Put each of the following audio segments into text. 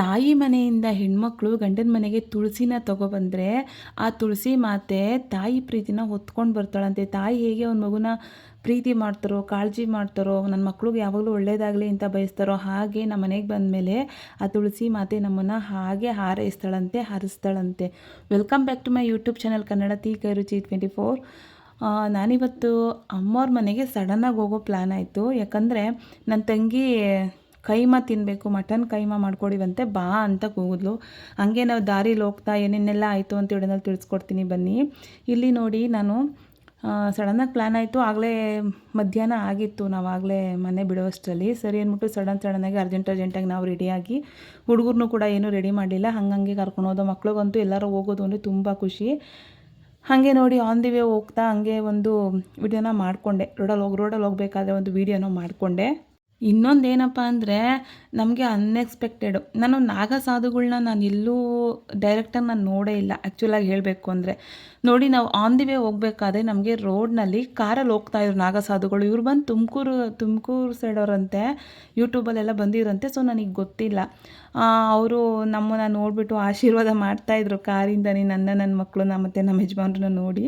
ತಾಯಿ ಮನೆಯಿಂದ ಹೆಣ್ಮಕ್ಳು ಗಂಡನ ಮನೆಗೆ ತುಳಸಿನ ತಗೊಬಂದರೆ ಆ ತುಳಸಿ ಮಾತೆ ತಾಯಿ ಪ್ರೀತಿನ ಹೊತ್ಕೊಂಡು ಬರ್ತಾಳಂತೆ. ತಾಯಿ ಹೇಗೆ ಒಂದು ಮಗುನ ಪ್ರೀತಿ ಮಾಡ್ತಾರೋ, ಕಾಳಜಿ ಮಾಡ್ತಾರೋ ನನ್ನ ಮಕ್ಳಿಗೆ ಯಾವಾಗಲೂ ಒಳ್ಳೇದಾಗಲಿ ಅಂತ ಬಯಸ್ತಾರೋ ಹಾಗೆ ನಮ್ಮ ಮನೆಗೆ ಬಂದಮೇಲೆ ಆ ತುಳಸಿ ಮಾತೆ ನಮ್ಮನ್ನು ಹಾಗೆ ಹಾರೈಸ್ತಾಳಂತೆ, ಹಾರಿಸ್ತಾಳಂತೆ. Welcome back to my YouTube channel Kannada ತೀ ಕೈರುಚಿ twenty four ನಾನಿವತ್ತು ಅಮ್ಮವ್ರ ಮನೆಗೆ ಸಡನ್ನಾಗಿ ಹೋಗೋ ಪ್ಲ್ಯಾನ್ ಆಯಿತು. ಯಾಕಂದರೆ ನನ್ನ ತಂಗಿ ಕೈಮಾ ತಿನ್ನಬೇಕು ಮಟನ್ ಕೈಮ ಮಾಡ್ಕೊಡಿವಂತೆ, ಬಾ ಅಂತ ಕೂಗಿದ್ಲು. ಹಂಗೆ ನಾವು ದಾರಿಲಿ ಹೋಗ್ತಾ, ಏನೇನೆಲ್ಲ ಆಯಿತು ಅಂತ ಹೇಳೋದ್ರಲ್ಲಿ ತಿಳಿಸ್ಕೊಡ್ತೀನಿ ಬನ್ನಿ. ಇಲ್ಲಿ ನೋಡಿ ನಾನು ಸಡನ್ನಾಗಿ ಪ್ಲ್ಯಾನ್ ಆಯಿತು. ಆಗಲೇ ಮಧ್ಯಾಹ್ನ ಆಗಿತ್ತು, ನಾವು ಆಗಲೇ ಮನೆ ಬಿಡುವಷ್ಟರಲ್ಲಿ. ಸರಿ ಅಂದ್ಬಿಟ್ಟು ಸಡನ್ ಸಡನ್ನಾಗಿ ಅರ್ಜೆಂಟ್ ಅರ್ಜೆಂಟಾಗಿ ನಾವು ರೆಡಿಯಾಗಿ ಹುಡುಗರ್ನು ಕೂಡ ಏನೂ ರೆಡಿ ಮಾಡಲಿಲ್ಲ. ಹಂಗಂಗೆ ಕರ್ಕೊಂಡು ಹೋದೋ ಮಕ್ಳಿಗಂತೂ ಎಲ್ಲರೂ ಹೋಗೋದು ಅಂದರೆ ತುಂಬ ಖುಷಿ. ಹಾಗೆ ನೋಡಿ ಆನ್ ದಿ ವೇ ಹೋಗ್ತಾ, ಹಂಗೆ ಒಂದು ವಿಡಿಯೋನ ಮಾಡಿಕೊಂಡೆ. ರೋಡಲ್ಲಿ ಹೋಗಿ ರೋಡಲ್ಲಿ ಹೋಗಬೇಕಾದ್ರೆ ಒಂದು ವೀಡಿಯೋನ ಮಾಡಿಕೊಂಡೆ. ಇನ್ನೊಂದು ಏನಪ್ಪ ಅಂದರೆ ನಮಗೆ ಅನ್ಎಕ್ಸ್ಪೆಕ್ಟೆಡು ನಾನು ನಾಗ ಸಾಧುಗಳ್ನ ನಾನು ಎಲ್ಲೂ ಡೈರೆಕ್ಟಾಗಿ ನಾನು ನೋಡೇ ಇಲ್ಲ. ಆ್ಯಕ್ಚುಲಾಗಿ ಹೇಳಬೇಕು ಅಂದರೆ ನೋಡಿ, ನಾವು ಆನ್ ದಿ ವೇ ಹೋಗ್ಬೇಕಾದ್ರೆ ನಮಗೆ ರೋಡ್ನಲ್ಲಿ ಕಾರಲ್ಲಿ ಹೋಗ್ತಾ ಇದ್ರು ನಾಗಸಾಧುಗಳು. ಇವ್ರು ಬಂದು ತುಮಕೂರು ತುಮಕೂರು ಸೈಡವರಂತೆ ಯೂಟ್ಯೂಬಲ್ಲೆಲ್ಲ ಬಂದಿರಂತೆ ಸೊ ನನಗೆ ಗೊತ್ತಿಲ್ಲ. ಅವರು ನಮ್ಮನ್ನ ನೋಡಿಬಿಟ್ಟು ಆಶೀರ್ವಾದ ಮಾಡ್ತಾಯಿದ್ರು ಕಾರಿಂದನೇ ನನ್ನ ನನ್ನ ಮಕ್ಕಳನ್ನ ಮತ್ತು ನಮ್ಮ ಯಜಮಾನ್ರನ್ನ ನೋಡಿ.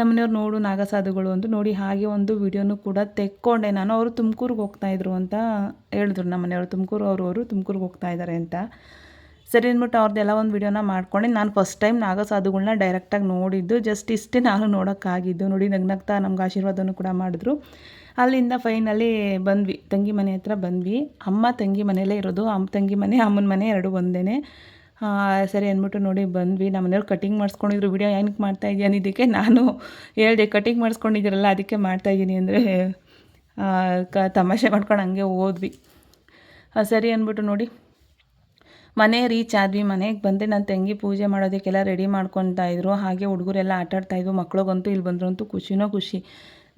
ನಮ್ಮನೆಯವ್ರು ನೋಡು ನಾಗಸಾಧುಗಳು ಅಂತ ನೋಡಿ, ಹಾಗೆ ಒಂದು ವಿಡಿಯೋನು ಕೂಡ ತೆಕ್ಕೊಂಡೆ ನಾನು. ಅವರು ತುಮಕೂರಿಗೆ ಹೋಗ್ತಾಯಿದ್ರು ಅಂತ ಹೇಳಿದ್ರು ನಮ್ಮನೆಯವರು. ತುಮಕೂರು ಅವರು ಅವರು ತುಮಕೂರಿಗೆ ಹೋಗ್ತಾ ಇದ್ದಾರೆ ಅಂತ. ಸರಿ ಅಂದ್ಬಿಟ್ಟು ಅವ್ರದ್ದೆಲ್ಲ ಒಂದು ವಿಡಿಯೋನ ಮಾಡ್ಕೊಂಡು. ನಾನು ಫಸ್ಟ್ ಟೈಮ್ ನಾಗಸಾಧುಗಳನ್ನ ಡೈರೆಕ್ಟಾಗಿ ನೋಡಿದ್ದು. ಜಸ್ಟ್ ಇಷ್ಟೇ ನಾನು ನೋಡೋಕ್ಕಾಗಿದ್ದು. ನೋಡಿ ನಗ್ನಗ್ತಾ ನಮ್ಗೆ ಆಶೀರ್ವಾದನೂ ಕೂಡ ಮಾಡಿದ್ರು. ಅಲ್ಲಿಂದ ಫೈನಲಿ ಬಂದ್ವಿ. ತಂಗಿ ಮನೆ ಹತ್ರ ಬಂದ್ವಿ. ಅಮ್ಮ ತಂಗಿ ಮನೆಯಲ್ಲೇ ಇರೋದು. ಅಮ್ಮ ತಂಗಿ ಮನೆ, ಅಮ್ಮನ ಮನೆ ಎರಡು ಒಂದೇ ಸರಿ ಅಂದ್ಬಿಟ್ಟು ನೋಡಿ ಬಂದ್ವಿ. ನಮ್ಮ ಮನೆಯವ್ರು ಕಟಿಂಗ್ ಮಾಡಿಸ್ಕೊಂಡಿದ್ರು. ವಿಡಿಯೋ ಏನಕ್ಕೆ ಮಾಡ್ತಾ ಇದೆಯಾ ಅನ್ನೋದಕ್ಕೆ ನಾನು ಹೇಳಿದೆ ಕಟಿಂಗ್ ಮಾಡಿಸ್ಕೊಂಡಿದ್ದೀರಲ್ಲ, ಅದಕ್ಕೆ ಮಾಡ್ತಾ ಇದ್ದೀನಿ ಅಂದರೆ ಕ, ತಮಾಷೆ ಮಾಡ್ಕೊಂಡು ಹಂಗೆ ಹೋದ್ವಿ. ಸರಿ ಅಂದ್ಬಿಟ್ಟು ನೋಡಿ ಮನೆ ರೀಚ್ ಆದ್ವಿ, ಮನೆಗೆ ಬಂದೆ ನನ್ನ ತಂಗಿ ಪೂಜೆ ಮಾಡೋದಕ್ಕೆಲ್ಲ ರೆಡಿ ಮಾಡ್ಕೊತಾ ಇದ್ರು. ಹಾಗೆ ಹುಡುಗರೆಲ್ಲ ಆಟಾಡ್ತಾಯಿದ್ವು ಮಕ್ಳಿಗಂತೂ ಇಲ್ಲಿ ಬಂದ್ರಂತೂ ಖುಷಿನೋ ಖುಷಿ.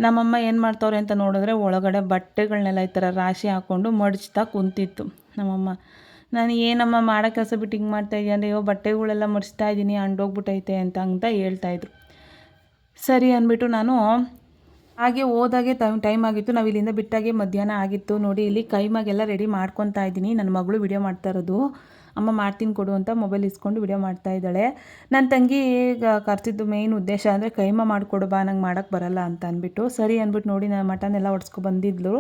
ನಮ್ಮಮ್ಮ ಏನು ಮಾಡ್ತವ್ರೆ ಅಂತ ನೋಡಿದ್ರೆ ಒಳಗಡೆ ಬಟ್ಟೆಗಳನ್ನೆಲ್ಲ ಈ ಥರ ರಾಶಿ ಹಾಕ್ಕೊಂಡು ಮಡಚ್ತಾ ಕುಂತಿತ್ತು ನಮ್ಮಮ್ಮ. ನಾನು ಏನಮ್ಮ ಮಾಡೋ ಕೆಲಸ ಬಿಟ್ಟು ಹಿಂಗೆ ಮಾಡ್ತಾಯಿದ್ಯಾ ಅಂದರೆ, ಅಯ್ಯೋ, ಬಟ್ಟೆಗಳೆಲ್ಲ ಮಡಿಸ್ತಾ ಇದ್ದೀನಿ ಅಂಡೋಗ್ಬಿಟ್ಟೈತೆ ಅಂತ ಅಂತ ಹೇಳ್ತಾಯಿದ್ರು ಸರಿ ಅಂದ್ಬಿಟ್ಟು ನಾನು ಹಾಗೆ ಹೋದಾಗೆ ಟೈಮ್ ಟೈಮ್ ಆಗಿತ್ತು. ನಾವು ಇಲ್ಲಿಂದ ಬಿಟ್ಟಾಗೆ ಮಧ್ಯಾಹ್ನ ಆಗಿತ್ತು. ನೋಡಿ, ಇಲ್ಲಿ ಕೈಮಾಗೆಲ್ಲ ರೆಡಿ ಮಾಡ್ಕೊತಾ ಇದ್ದೀನಿ ನನ್ನ ಮಗಳು ವಿಡಿಯೋ ಮಾಡ್ತಾ ಇರೋದು. ಅಮ್ಮ ಮಾಡ್ತೀನಿ ಕೊಡು ಅಂತ ಮೊಬೈಲ್ ಇಸ್ಕೊಂಡು ವಿಡಿಯೋ ಮಾಡ್ತಾ ಇದ್ದಾಳೆ. ನನ್ನ ತಂಗಿ ಕರ್ತಿದ್ದು ಮೇಯ್ನ್ ಉದ್ದೇಶ ಅಂದರೆ ಕೈಮ ಮಾಡಿಕೊಡು ಬಾ, ನಂಗೆ ಮಾಡೋಕ್ಕೆ ಬರಲ್ಲ ಅಂತ ಅಂದ್ಬಿಟ್ಟು. ಸರಿ ಅಂದ್ಬಿಟ್ಟು ನೋಡಿ ನಾನು ಮಟನ್ ಎಲ್ಲ ಒಡ್ಸ್ಕೊ ಬಂದಿದ್ಲು.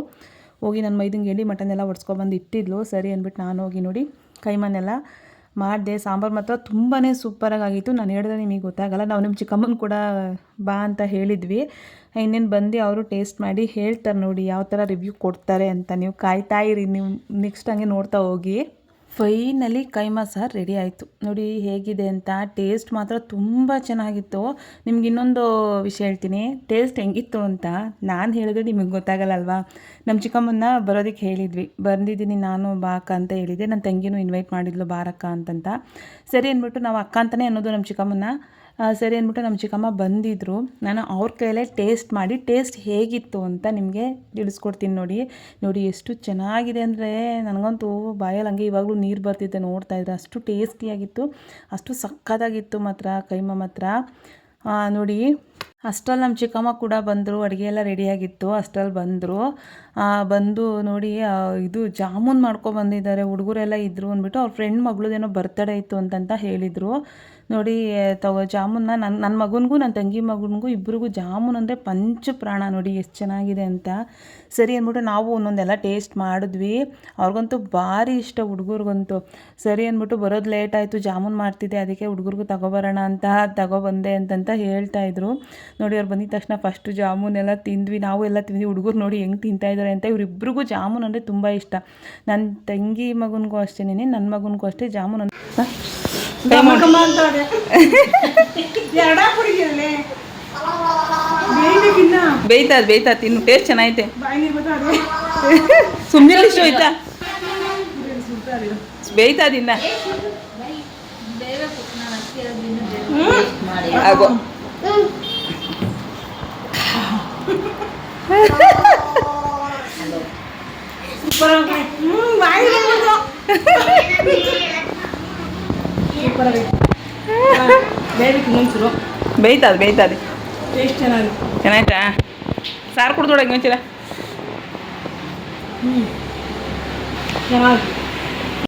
ಹೋಗಿ ನನ್ನ ಮೈದಂಗೆ ಹೇಳಿ ಮಟನ್ ಎಲ್ಲ ಒಡ್ಸ್ಕೊಬಂದು ಇಟ್ಟಿದ್ಲು. ಸರಿ ಅಂದ್ಬಿಟ್ಟು ನಾನು ಹೋಗಿ ನೋಡಿ ಕೈಮನೆಲ್ಲ ಮಾಡಿದೆ. ಸಾಂಬಾರು ಮಾತ್ರ ತುಂಬಾ ಸೂಪರಾಗಿ ಆಗಿತ್ತು ನಾನು ಹೇಳಿದ್ರೆ ನಿಮಗೆ ಗೊತ್ತಾಗಲ್ಲ. ನಾವು ನಿಮ್ಮ ಚಿಕ್ಕಮ್ಮನ ಕೂಡ ಬಾ ಅಂತ ಹೇಳಿದ್ವಿ. ಇನ್ನೇನು ಬಂದು ಅವರು ಟೇಸ್ಟ್ ಮಾಡಿ ಹೇಳ್ತಾರೆ ನೋಡಿ, ಯಾವ ಥರ ರಿವ್ಯೂ ಕೊಡ್ತಾರೆ ಅಂತ. ನೀವು ಕಾಯ್ತಾ ಇರಿ, ನೀವು ನೆಕ್ಸ್ಟ್ ಹಂಗೆ ನೋಡ್ತಾ ಹೋಗಿ. ಫೈನಲಿ ಕೈಮಾ ಸಾರು ರೆಡಿ ಆಯಿತು. ನೋಡಿ ಹೇಗಿದೆ ಅಂತ, ಟೇಸ್ಟ್ ಮಾತ್ರ ತುಂಬ ಚೆನ್ನಾಗಿತ್ತು. ನಿಮ್ಗೆ ಇನ್ನೊಂದು ವಿಷಯ ಹೇಳ್ತೀನಿ. ಟೇಸ್ಟ್ ಹೆಂಗಿತ್ತು ಅಂತ ನಾನು ಹೇಳಿದ್ರೆ ನಿಮಗೆ ಗೊತ್ತಾಗಲ್ಲಲ್ವಾ? ನಮ್ಮ ಚಿಕ್ಕಮ್ಮನ್ನ ಬರೋದಕ್ಕೆ ಹೇಳಿದ್ವಿ. ಬಂದಿದ್ದೀನಿ ನಾನು, ಬಾಕ ಅಂತ ಹೇಳಿದೆ. ನನ್ನ ತಂಗಿನೂ ಇನ್ವೈಟ್ ಮಾಡಿದ್ಲು ಬಾರಕ್ಕ ಅಂತಂತ. ಸರಿ ಅಂದ್ಬಿಟ್ಟು ನಾವು ಅಕ್ಕ ಅಂತಲೇ ಅನ್ನೋದು ನಮ್ಮ ಚಿಕ್ಕಮ್ಮನ ಸರಿ ಅಂದ್ಬಿಟ್ಟು ನಮ್ಮ ಚಿಕ್ಕಮ್ಮ ಬಂದಿದ್ದರು ನಾನು ಅವ್ರ ಕೈಯಲ್ಲೇ ಟೇಸ್ಟ್ ಮಾಡಿ, ಟೇಸ್ಟ್ ಹೇಗಿತ್ತು ಅಂತ ನಿಮಗೆ ತಿಳಿಸ್ಕೊಡ್ತೀನಿ ನೋಡಿ. ನೋಡಿ ಎಷ್ಟು ಚೆನ್ನಾಗಿದೆ ಅಂದರೆ ನನಗಂತೂ ಬಾಯಲ್ಲಿ ಹಂಗೆ ಇವಾಗಲೂ ನೀರು ಬರ್ತಿದ್ದೆ ನೋಡ್ತಾ ಇದ್ದೆ ಅಷ್ಟು ಟೇಸ್ಟಿಯಾಗಿತ್ತು, ಅಷ್ಟು ಸಕ್ಕತ್ತಾಗಿತ್ತು ಮಾತ್ರ ಕೈಮ ಮಾತ್ರ. ನೋಡಿ. ಅಷ್ಟರಲ್ಲಿ ನಮ್ಮ ಚಿಕ್ಕಮ್ಮ ಕೂಡ ಬಂದರು, ಅಡುಗೆ ಎಲ್ಲ ರೆಡಿಯಾಗಿತ್ತು ಅಷ್ಟರಲ್ಲಿ ಬಂದರು. ಬಂದು ನೋಡಿ ಇದು ಜಾಮೂನ್ ಮಾಡ್ಕೊಬಂದಿದ್ದಾರೆ ಹುಡುಗರೆಲ್ಲ ಇದ್ದರು ಅಂದ್ಬಿಟ್ಟು ಅವ್ರ ಫ್ರೆಂಡ್ ಮಗಳದೇನೋ ಬರ್ತಡೇ ಇತ್ತು ಅಂತಂತ ಹೇಳಿದರು. ನೋಡಿ ತಗೋ ಜಾಮೂನ್ನ ನನ್ನ ನನ್ನ ಮಗನಿಗೂ ನನ್ನ ತಂಗಿ ಮಗನಿಗೂ ಇಬ್ಬರಿಗೂ ಜಾಮೂನ್ ಅಂದರೆ ಪಂಚ ಪ್ರಾಣ ನೋಡಿ ಎಷ್ಟು ಚೆನ್ನಾಗಿದೆ ಅಂತ. ಸರಿ ಅಂದ್ಬಿಟ್ಟು ನಾವು ಒಂದೊಂದೆಲ್ಲ ಟೇಸ್ಟ್ ಮಾಡಿದ್ವಿ. ಅವ್ರಿಗಂತೂ ಭಾರಿ ಇಷ್ಟ ಹುಡುಗರಿಗಂತೂ. ಸರಿ ಅಂದ್ಬಿಟ್ಟು ಬರೋದು ಲೇಟ್ ಆಯಿತು, ಜಾಮೂನ್ ಮಾಡ್ತಿದ್ದೆ, ಅದಕ್ಕೆ ಹುಡುಗರಿಗೂ ತಗೋಬರೋಣ ಅಂತ, ತಗೊಬಂದೆ ಅಂತಂತ ಹೇಳ್ತಾಯಿದ್ರು ನೋಡಿ ಅವ್ರು ಬಂದಿದ ತಕ್ಷಣ ಫಸ್ಟು ಜಾಮೂನೆಲ್ಲ ತಿಂದ್ವಿ. ನಾವು ಎಲ್ಲ ತಿಂದ್ವಿ. ಹುಡುಗರು ನೋಡಿ ಹೆಂಗೆ ತಿಂತಾಯಿದ್ದಾರೆ ಅಂತ ಇವರಿಬ್ಬರಿಗೂ ಜಾಮೂನ್ ಅಂದರೆ ತುಂಬ ಇಷ್ಟ. ನನ್ನ ತಂಗಿ ಮಗನಿಗೂ ಅಷ್ಟೇ ನನ್ನ ಮಗನಿಗೂ ಅಷ್ಟೇ ಜಾಮೂನ್ ಅಂತ. ಬೇಯ್ತದ ಬೇಯ್ತಾ ತಿನ್ನು ಟೇಸ್ಟ್ ಚೆನ್ನಾಗೈತೆ. ಸುಮ್ಮನೆ ಇಷ್ಟು ಆಯ್ತಾ ಬೇಯ್ತಾ ದಿನ ಆಗೋ. ಬೇಯ್ತದ ಬೇಯ್ತದೆ ಟೇಸ್ಟ್ ಚೆನ್ನಾಗಿ ಚೆನ್ನಾಯ್ತಾ ಸಾರು ಕುಡ್ದೊಳಗೆ ಒಂಚೂರ ಚೆನ್ನಾಗಿ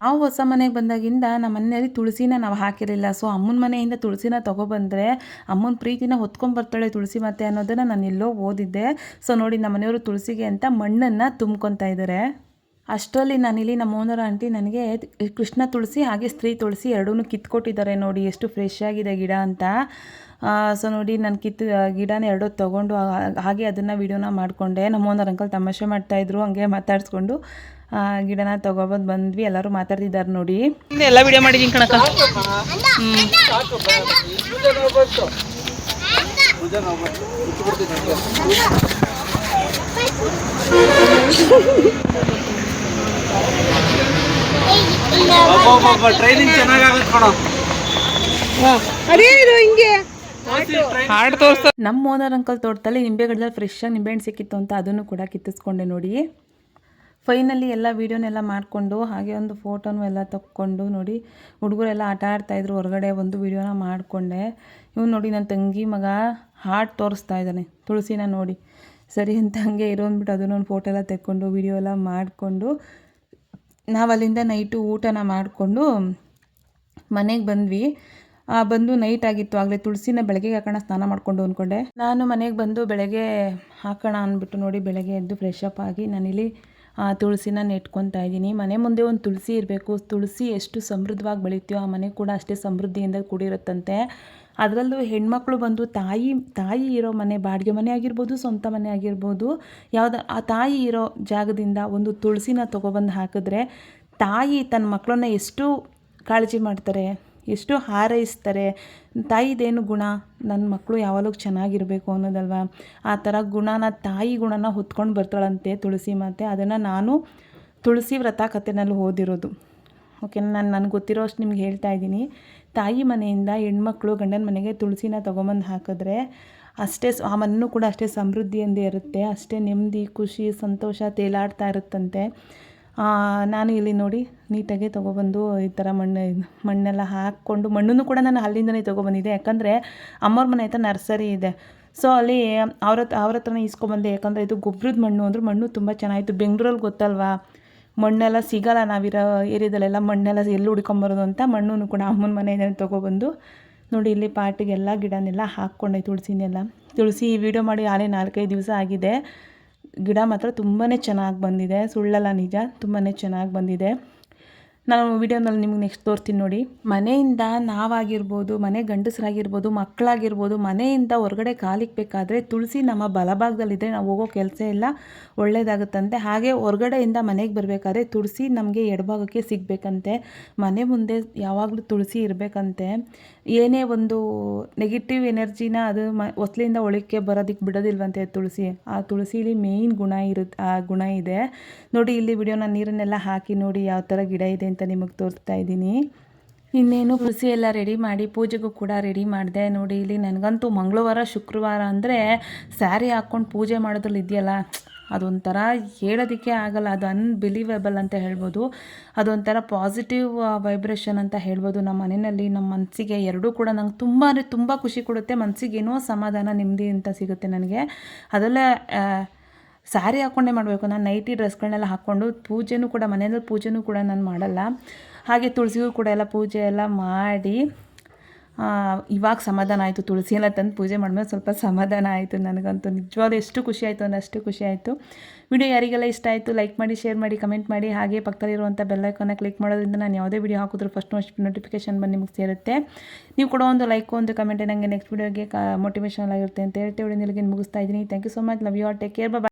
ನಾವು ಹೊಸ ಮನೆಗೆ ಬಂದಾಗಿಂದ ನಮ್ಮ ಮನೆಯಲ್ಲಿ ತುಳಸಿನ ನಾವು ಹಾಕಿರಲಿಲ್ಲ. ಸೊ ಅಮ್ಮನ ಮನೆಯಿಂದ ತುಳಸಿನ ತೊಗೊಬಂದರೆ ಅಮ್ಮನ ಪ್ರೀತಿನ ಹೊತ್ಕೊಂಡ್ಬರ್ತಾಳೆ ತುಳಸಿ ಮತ್ತೆ ಅನ್ನೋದನ್ನು ನಾನು ಎಲ್ಲೋ ಓದಿದ್ದೆ. ಸೊ ನೋಡಿ ನಮ್ಮ ಮನೆಯವರು ತುಳಸಿಗೆ ಅಂತ ಮಣ್ಣನ್ನು ತುಂಬ್ಕೊತಾ ಇದ್ದಾರೆ ಅಷ್ಟರಲ್ಲಿ ನಾನಿಲ್ಲಿ ನಮ್ಮ ಓನರ್ ಆಂಟಿ ನನಗೆ ಕೃಷ್ಣ ತುಳಸಿ ಹಾಗೆ ಸ್ತ್ರೀ ತುಳಸಿ ಎರಡೂ ಕಿತ್ಕೊಟ್ಟಿದ್ದಾರೆ ನೋಡಿ ಎಷ್ಟು ಫ್ರೆಶ್ ಆಗಿದೆ ಗಿಡ ಅಂತ. ಸೊ ನೋಡಿ ನಾನು ಕಿತ್ತು ಗಿಡನ ಎರಡೋ ತೊಗೊಂಡು ಹಾಗೆ ಅದನ್ನು ವೀಡಿಯೋನ ಮಾಡಿಕೊಂಡೆ. ನಮ್ಮ ಓನರ್ ಅಂಕಲ್ ತಮಾಷೆ ಮಾಡ್ತಾಯಿದ್ರು ಹಂಗೆ ಮಾತಾಡಿಸ್ಕೊಂಡು. ಗಿಡನ ತಗೋಬಂದ್ ಬಂದ್ವಿ. ಎಲ್ಲರೂ ಮಾತಾಡ್ತಿದ್ದಾರೆ ನೋಡಿ. ಎಲ್ಲ ವಿಡಿಯೋ ಮಾಡಿದೀನಿ ಕಣಕ ಟ್ರೈನಿಂಗ್ ಚೆನ್ನಾಗಾಗುತ್ತೆ ಕಣೋ ಹಾಡು ತೋರಿಸ್ತಾ ನಮ್ಮ ಓನರ್ ಅಂಕಲ್ ತೋಟದಲ್ಲಿ ನಿಂಬೆ ಗಿಡದಲ್ಲಿ ಫ್ರೆಶ್ ಆಗಿ ನಿಂಬೆಹಣ್ಣು ಸಿಕ್ಕಿತ್ತು ಅಂತ ಅದನ್ನು ಕೂಡ ಕಿತ್ತಿಸ್ಕೊಂಡೆ ನೋಡಿ. ಫೈನಲಿ ಎಲ್ಲ ವೀಡಿಯೋನೆಲ್ಲ ಮಾಡಿಕೊಂಡು ಹಾಗೆ ಒಂದು ಫೋಟೋನು ಎಲ್ಲ ತಕ್ಕೊಂಡು ನೋಡಿ ಹುಡುಗರೆಲ್ಲ ಆಟ ಆಡ್ತಾಯಿದ್ರು ಹೊರಗಡೆ ಒಂದು ವೀಡಿಯೋನ ಮಾಡಿಕೊಂಡೆ. ಇವ್ನು ನೋಡಿ ನನ್ನ ತಂಗಿ ಮಗ ಹಾಡು ತೋರಿಸ್ತಾ ಇದ್ದಾನೆ, ತುಳಸಿನ ನೋಡಿ. ಸರಿ ಅಂತ ಹಂಗೆ ಇರೋ ಅಂದ್ಬಿಟ್ಟು ಅದನ್ನೊಂದು ಫೋಟೋ ಎಲ್ಲ ತೆಕ್ಕೊಂಡು ವೀಡಿಯೋ ಎಲ್ಲ ಮಾಡಿಕೊಂಡು ನಾವು ಅಲ್ಲಿಂದ ನೈಟು ಊಟನ ಮಾಡಿಕೊಂಡು ಮನೆಗೆ ಬಂದ್ವಿ. ಬಂದು ನೈಟ್ ಆಗಿತ್ತು, ಆಗಲೇ ತುಳಸಿನ ಬೆಳಗ್ಗೆ ಹಾಕೋಣ, ಸ್ನಾನ ಮಾಡಿಕೊಂಡು ಅಂದ್ಕೊಂಡೆ. ನಾನು ಮನೆಗೆ ಬಂದು ಬೆಳಗ್ಗೆ ಹಾಕೋಣ ಅಂದ್ಬಿಟ್ಟು ನೋಡಿ ಬೆಳಗ್ಗೆ ಎದ್ದು ಫ್ರೆಶ್ ಅಪ್ ಆಗಿ ನಾನಿಲ್ಲಿ ತುಳಸಿನ ನೆಟ್ಕೊತಾ ಇದ್ದೀನಿ. ಮನೆ ಮುಂದೆ ಒಂದು ತುಳಸಿ ಇರಬೇಕು. ತುಳಸಿ ಎಷ್ಟು ಸಮೃದ್ಧವಾಗಿ ಬೆಳೀತೀವೋ ಆ ಮನೆ ಕೂಡ ಅಷ್ಟೇ ಸಮೃದ್ಧಿಯಿಂದ ಕೂಡಿರುತ್ತಂತೆ. ಅದರಲ್ಲೂ ಹೆಣ್ಮಕ್ಳು ಬಂದು ತಾಯಿ ತಾಯಿ ಇರೋ ಮನೆ ಬಾಡಿಗೆ ಮನೆ ಆಗಿರ್ಬೋದು, ಸ್ವಂತ ಮನೆ ಆಗಿರ್ಬೋದು. ಯಾವುದು, ಆ ತಾಯಿ ಇರೋ ಜಾಗದಿಂದ ಒಂದು ತುಳಸಿನ ತೊಗೊಬಂದು ಹಾಕಿದ್ರೆ ತಾಯಿ ತನ್ನ ಮಕ್ಕಳನ್ನ ಎಷ್ಟು ಕಾಳಜಿ ಮಾಡ್ತಾರೆ? ಎಷ್ಟು ಹಾರೈಸ್ತಾರೆ ತಾಯಿದೇನು ಗುಣ? ನನ್ನ ಮಕ್ಕಳು ಯಾವಾಗಲೂ ಚೆನ್ನಾಗಿರಬೇಕು ಅನ್ನೋದಲ್ವಾ? ಆ ಥರ ಗುಣನ, ತಾಯಿ ಗುಣನ ಹೊತ್ಕೊಂಡು ಬರ್ತಾಳಂತೆ ತುಳಸಿ ಮಾತೆ. ಅದನ್ನು ನಾನು ತುಳಸಿ ವ್ರತ ಕಥೆನಲ್ಲಿ ಓದಿರೋದು. ಓಕೆ, ನಾನು, ನನಗೆ ಗೊತ್ತಿರೋ ಅಷ್ಟು ನಿಮ್ಗೆ ಹೇಳ್ತಾ ಇದ್ದೀನಿ. ತಾಯಿ ಮನೆಯಿಂದ ಹೆಣ್ಮಕ್ಳು ಗಂಡನ ಮನೆಗೆ ತುಳಸಿನ ತೊಗೊಂಬಂದು ಹಾಕಿದ್ರೆ ಅಷ್ಟೇ ಆ ಮಣ್ಣು ಕೂಡ ಅಷ್ಟೇ ಸಮೃದ್ಧಿಯಿಂದ ಇರುತ್ತೆ. ಅಷ್ಟೇ ನೆಮ್ಮದಿ, ಖುಷಿ, ಸಂತೋಷ ತೇಲಾಡ್ತಾ ಇರುತ್ತಂತೆ. ನಾನು ಇಲ್ಲಿ ನೋಡಿ ನೀಟಾಗಿ ತೊಗೊಬಂದು ಈ ಥರ ಮಣ್ಣು, ಮಣ್ಣೆಲ್ಲ ಹಾಕ್ಕೊಂಡು ಮಣ್ಣನ್ನು ಕೂಡ ನಾನು ಅಲ್ಲಿಂದನೇ ತೊಗೊಬಂದಿದ್ದೆ. ಯಾಕಂದರೆ ಅಮ್ಮವ್ರ ಮನೆ ಹತ್ರ ನರ್ಸರಿ ಇದೆ. ಸೊ ಅಲ್ಲಿ ಅವ್ರ ಅವ್ರ ಹತ್ರನೇ ಇಸ್ಕೊಬಂದೆ ಯಾಕಂದರೆ ಇದು ಗೊಬ್ಬರದ ಮಣ್ಣು ಅಂದ್ರೆ ಮಣ್ಣು ತುಂಬ ಚೆನ್ನಾಗಿತ್ತು. ಬೆಂಗಳೂರಲ್ಲಿ ಗೊತ್ತಲ್ವಾ? ಮಣ್ಣೆಲ್ಲ ಸಿಗಲ್ಲ ನಾವಿರೋ ಏರಿಯಾದಲ್ಲೆಲ್ಲ ಮಣ್ಣೆಲ್ಲ ಎಲ್ಲಿ ಹುಡ್ಕೊಂಬರೋದು ಅಂತ ಮಣ್ಣು ಕೂಡ ಅಮ್ಮನ ಮನೆಯಿಂದನೇ ತೊಗೊಬಂದು ನೋಡಿ ಇಲ್ಲಿ ಪಾಟಿಗೆಲ್ಲ ಗಿಡನೆಲ್ಲ ಹಾಕ್ಕೊಂಡೆ ತುಳಸಿನೆಲ್ಲ. ತುಳಸಿ ವಿಡಿಯೋ ಮಾಡಿ ಆಲೇ ನಾಲ್ಕೈದು ದಿವಸ ಆಗಿದೆ. ಗಿಡ ಮಾತ್ರ ತುಂಬಾ ಚೆನ್ನಾಗಿ ಬಂದಿದೆ. ಸುಳ್ಳಲ್ಲ ನಿಜ ತುಂಬಾ ಚೆನ್ನಾಗಿ ಬಂದಿದೆ. ನಾನು ವಿಡಿಯೋನಲ್ಲಿ ನಿಮ್ಗೆ ನೆಕ್ಸ್ಟ್ ತೋರ್ತೀನಿ ನೋಡಿ. ಮನೆಯಿಂದ ನಾವಾಗಿರ್ಬೋದು, ಮನೆ ಗಂಡಸರಾಗಿರ್ಬೋದು, ಮಕ್ಕಳಾಗಿರ್ಬೋದು, ಮನೆಯಿಂದ ಹೊರಗಡೆ ಕಾಲಿಕ್ಬೇಕಾದ್ರೆ ತುಳಸಿ ನಮ್ಮ ಬಲಭಾಗದಲ್ಲಿದ್ದರೆ ನಾವು ಹೋಗೋ ಕೆಲಸ ಎಲ್ಲ ಒಳ್ಳೆಯದಾಗುತ್ತಂತೆ ಹಾಗೆ ಹೊರಗಡೆಯಿಂದ ಮನೆಗೆ ಬರಬೇಕಾದ್ರೆ ತುಳಸಿ ನಮಗೆ ಎಡಭಾಗಕ್ಕೆ ಸಿಗಬೇಕಂತೆ. ಮನೆ ಮುಂದೆ ಯಾವಾಗಲೂ ತುಳಸಿ ಇರಬೇಕಂತೆ. ಏನೇ ಒಂದು ನೆಗೆಟಿವ್ ಎನರ್ಜಿನ ಅದು ಮ, ಹೊಸ್ಲಿಂದ ಒಳಕ್ಕೆ ಬರೋದಕ್ಕೆ ಬಿಡೋದಿಲ್ವಂತೆ ತುಳಸಿ. ಆ ತುಳಸಿಲಿ ಮೇಯ್ನ್ ಗುಣ ಇರುತ್ತೆ ಆ ಗುಣ ಇದೆ. ನೋಡಿ ಇಲ್ಲಿ ವಿಡಿಯೋನ ನೀರನ್ನೆಲ್ಲ ಹಾಕಿ ನೋಡಿ ಯಾವ ಥರ ಗಿಡ ಇದೆ ಅಂತ ನಿಮಗೆ ತೋರಿಸ್ತಾ ಇದ್ದೀನಿ. ಇನ್ನೇನು ಕೃಷಿ ಎಲ್ಲ ರೆಡಿ ಮಾಡಿ ಪೂಜೆಗೂ ಕೂಡ ರೆಡಿ ಮಾಡಿದೆ. ನೋಡಿ, ಇಲ್ಲಿ ನನಗಂತೂ ಮಂಗಳವಾರ, ಶುಕ್ರವಾರ ಅಂದರೆ ಸ್ಯಾರಿ ಹಾಕ್ಕೊಂಡು ಪೂಜೆ ಮಾಡೋದ್ರಲ್ಲಿ ಇದೆಯಲ್ಲ, ಅದೊಂಥರ ಹೇಳೋದಕ್ಕೆ ಆಗಲ್ಲ. ಅದು ಅನ್ಬಿಲೀವೇಬಲ್ ಅಂತ ಹೇಳ್ಬೋದು. ಅದೊಂಥರ ಪಾಸಿಟಿವ್ ವೈಬ್ರೇಷನ್ ಅಂತ ಹೇಳ್ಬೋದು. ನಮ್ಮ ಮನೆಯಲ್ಲಿ, ನಮ್ಮ ಮನಸ್ಸಿಗೆ ಎರಡೂ ಕೂಡ ನಂಗೆ ತುಂಬ ಅಂದರೆ ತುಂಬ ಖುಷಿ ಕೊಡುತ್ತೆ. ಮನಸ್ಸಿಗೇನೋ ಸಮಾಧಾನ, ನೆಮ್ಮದಿ ಅಂತ ಸಿಗುತ್ತೆ ನನಗೆ. ಅದರಲ್ಲೇ ಸ್ಯಾರಿ ಹಾಕ್ಕೊಂಡೇ ಮಾಡಬೇಕು. ನಾನು ನೈಟಿ ಡ್ರೆಸ್ಗಳನ್ನೆಲ್ಲ ಹಾಕ್ಕೊಂಡು ಪೂಜೆನೂ ಕೂಡ, ಮನೆಯಲ್ಲಿ ಪೂಜೆನೂ ಕೂಡ ನಾನು ಮಾಡಲ್ಲ. ಹಾಗೆ ತುಳಸಿಗೂ ಕೂಡ ಎಲ್ಲ ಪೂಜೆ ಎಲ್ಲ ಮಾಡಿ ಇವಾಗ ಸಮಾಧಾನ ಆಯಿತು. ತುಳಸಿ ಎಲ್ಲ ತಂದು ಪೂಜೆ ಮಾಡಿದ್ಮೇಲೆ ಸ್ವಲ್ಪ ಸಮಾಧಾನ ಆಯಿತು ನನಗಂತೂ. ನಿಜವಾಗ್ಲೂ ಎಷ್ಟು ಖುಷಿ ಆಯಿತು ಅಂದರೆ ಅಷ್ಟು ಖುಷಿ ಆಯಿತು. ವಿಡಿಯೋ ಯಾರಿಗೆಲ್ಲ ಇಷ್ಟ ಆಯಿತು, ಲೈಕ್ ಮಾಡಿ, ಶೇರ್ ಮಾಡಿ, ಕಮೆಂಟ್ ಮಾಡಿ. ಹಾಗೆ ಪಕ್ಕದಲ್ಲಿರುವಂಥ ಬೆಲ್ಲೈಕನ್ನ ಕ್ಲಿಕ್ ಮಾಡೋದ್ರಿಂದ ನಾನು ಯಾವುದೇ ವಿಡಿಯೋ ಹಾಕಿದ್ರು ಫಸ್ಟ್ ನೋಟಿಫಿಕೇಶನ್ ಬಂದು ನಿಮಗೆ ಸೇರುತ್ತೆ. ನೀವು ಕೂಡ ಒಂದು ಲೈಕ್, ಒಂದು ಕಮೆಂಟ್ ನನಗೆ ನೆಕ್ಸ್ಟ್ ವಿಡಿಯೋಗೆ ಮೋಟಿವೇಶನಲ್ ಆಗಿರುತ್ತೆ ಅಂತ ಹೇಳ್ತೇವೆ ನಿಲ್ಗೆ ಮುಗಿಸ್ತಾ ಇದ್ದೀನಿ. Thank you so much love you all take care bye